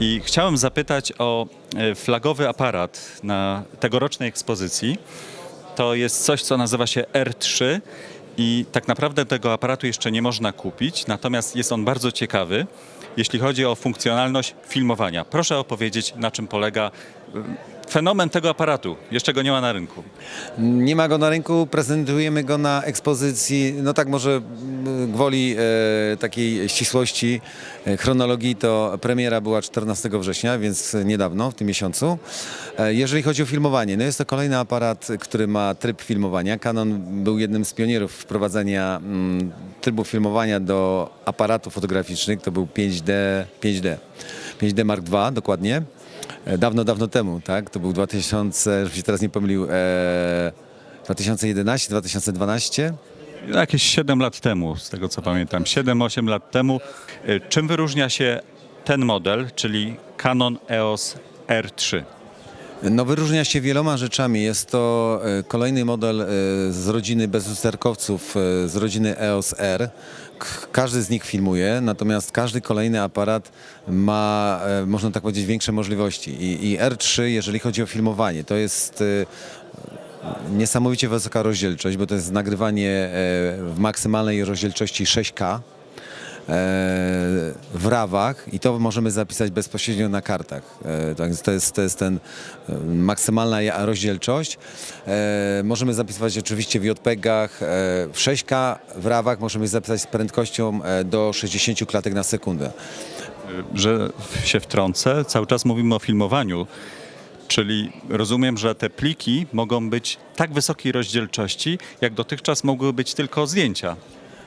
I chciałem zapytać o e, flagowy aparat na tegorocznej ekspozycji. To jest coś, co nazywa się R3 i tak naprawdę tego aparatu jeszcze nie można kupić, natomiast jest on bardzo ciekawy, jeśli chodzi o funkcjonalność filmowania. Proszę opowiedzieć, na czym polega fenomen tego aparatu. Jeszcze go nie ma na rynku. Nie ma go na rynku, prezentujemy go na ekspozycji, no tak może gwoli e, takiej ścisłości e, chronologii, to premiera była 14 września, więc niedawno, w tym miesiącu. E, jeżeli chodzi o filmowanie, no jest to kolejny aparat, który ma tryb filmowania. Canon był jednym z pionierów wprowadzenia mm, trybu filmowania do aparatów fotograficznych, to był 5D, 5D, 5D Mark II dokładnie. E, Dawno, dawno temu, tak? To był 2000, żebym się teraz nie pomylił, e, 2011, 2012. Jakieś 7 lat temu, z tego co pamiętam, 7-8 lat temu. E, Czym wyróżnia się ten model, czyli Canon EOS R3? No wyróżnia się wieloma rzeczami. Jest to e, kolejny model e, z rodziny bezlusterkowców, e, z rodziny EOS R. Każdy z nich filmuje, natomiast każdy kolejny aparat ma, można tak powiedzieć, większe możliwości. I, i R3, jeżeli chodzi o filmowanie, to jest niesamowicie wysoka rozdzielczość, bo to jest nagrywanie w maksymalnej rozdzielczości 6K. W rawach i to możemy zapisać bezpośrednio na kartach. E, tak To jest, to jest ten e, maksymalna rozdzielczość. E, Możemy zapisywać oczywiście w JPEG-ach. e, W 6K w rawach możemy zapisać z prędkością do 60 klatek na sekundę. że się wtrącę, cały czas mówimy o filmowaniu, czyli rozumiem, że te pliki mogą być tak wysokiej rozdzielczości, jak dotychczas mogły być tylko zdjęcia.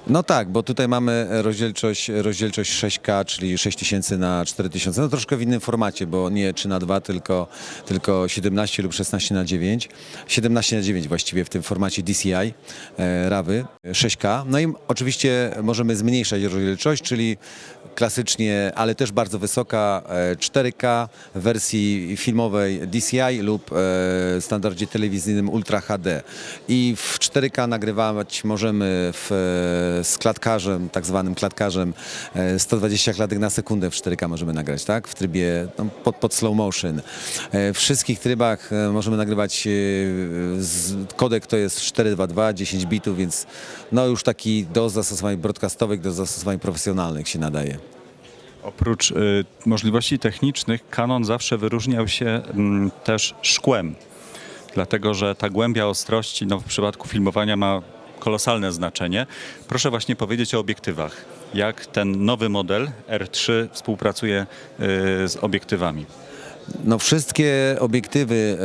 No tak, bo tutaj mamy rozdzielczość, rozdzielczość 6K, czyli 6000 na 4000, no troszkę w innym formacie, bo nie 3 na 2, tylko, tylko 17 lub 16 na 9. 17 na 9 właściwie w tym formacie DCI, e, rawy, 6K. No i oczywiście możemy zmniejszać rozdzielczość, czyli klasycznie, ale też bardzo wysoka e, 4K w wersji filmowej DCI lub e, standardzie telewizyjnym Ultra HD. I w 4K nagrywać możemy w, e, z klatkarzem, tak zwanym klatkarzem, e, 120 klatek na sekundę w 4K możemy nagrać, tak? W trybie no, pod, pod slow motion. E, W wszystkich trybach e, możemy nagrywać, e, kodek to jest 422, 10 bitów, więc no już taki do zastosowań broadcastowych, do zastosowań profesjonalnych się nadaje. Oprócz y, możliwości technicznych, Canon zawsze wyróżniał się mm, też szkłem, dlatego że ta głębia ostrości no, w przypadku filmowania ma kolosalne znaczenie. Proszę właśnie powiedzieć o obiektywach. Jak ten nowy model R3 współpracuje y, z obiektywami? No wszystkie obiektywy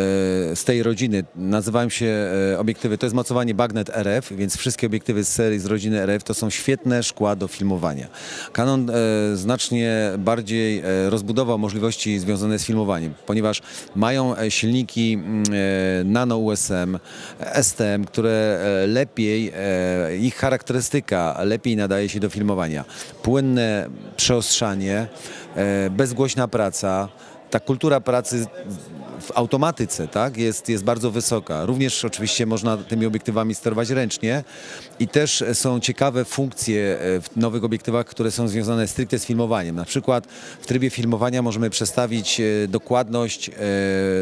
e, z tej rodziny nazywają się e, obiektywy, to jest mocowanie Bagnet RF, więc wszystkie obiektywy z serii z rodziny RF to są świetne szkła do filmowania. Canon e, znacznie bardziej rozbudował możliwości związane z filmowaniem, ponieważ mają silniki mm, Nano USM, STM, które lepiej, ich charakterystyka lepiej nadaje się do filmowania. Płynne przeostrzanie, bezgłośna praca, ta kultura pracy w automatyce tak, jest, jest bardzo wysoka. Również oczywiście można tymi obiektywami sterować ręcznie i też są ciekawe funkcje e, w nowych obiektywach, które są związane stricte z filmowaniem. Na przykład w trybie filmowania możemy przestawić e, dokładność e,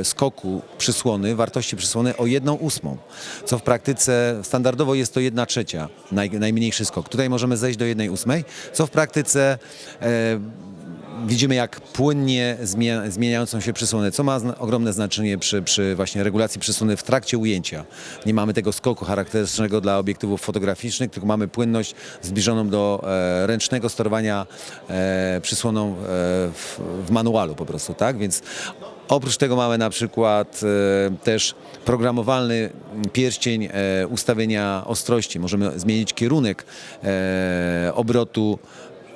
skoku przysłony, wartości przysłony o jedną ósmą, co w praktyce standardowo jest to jedna trzecia, naj, najmniejszy skok. Tutaj możemy zejść do jednej ósmej, co w praktyce widzimy jak płynnie zmienia, zmieniającą się przysłonę, co ma ogromne znaczenie przy, przy właśnie regulacji przysłony w trakcie ujęcia. Nie mamy tego skoku charakterystycznego dla obiektywów fotograficznych, tylko mamy płynność zbliżoną do e, ręcznego sterowania e, przysłoną e, w, w manualu po prostu, tak? Więc Oprócz tego mamy na przykład e, też programowalny pierścień e, ustawienia ostrości. Możemy zmienić kierunek e, obrotu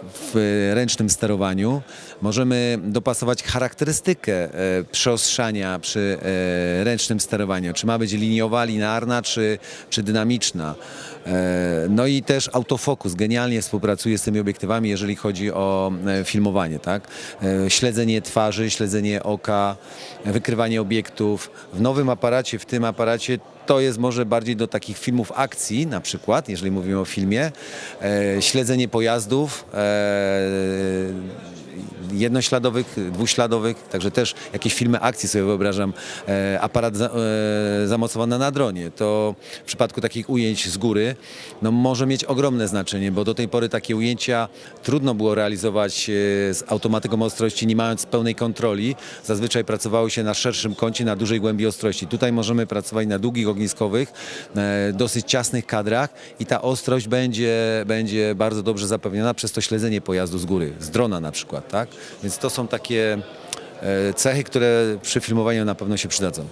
w ręcznym sterowaniu. Możemy dopasować charakterystykę e, przeostrzania przy e, ręcznym sterowaniu. Czy ma być liniowa, linearna, czy, czy dynamiczna. E, No i też autofokus genialnie współpracuje z tymi obiektywami, jeżeli chodzi o e, filmowanie. Tak? E, Śledzenie twarzy, śledzenie oka, wykrywanie obiektów. W nowym aparacie, w tym aparacie to jest może bardziej do takich filmów akcji, na przykład, jeżeli mówimy o filmie, e, śledzenie pojazdów, e, jednośladowych, dwuśladowych, także też jakieś filmy akcji sobie wyobrażam, e, aparat za, e, zamocowany na dronie, to w przypadku takich ujęć z góry no, może mieć ogromne znaczenie, bo do tej pory takie ujęcia trudno było realizować e, z automatyką ostrości, nie mając pełnej kontroli. Zazwyczaj pracowało się na szerszym kącie, na dużej głębi ostrości. Tutaj możemy pracować na długich ogniskowych, dosyć ciasnych kadrach i ta ostrość będzie, będzie bardzo dobrze zapewniona przez to śledzenie pojazdu z góry, z drona na przykład, tak? Więc to są takie e, cechy, które przy filmowaniu na pewno się przydadzą.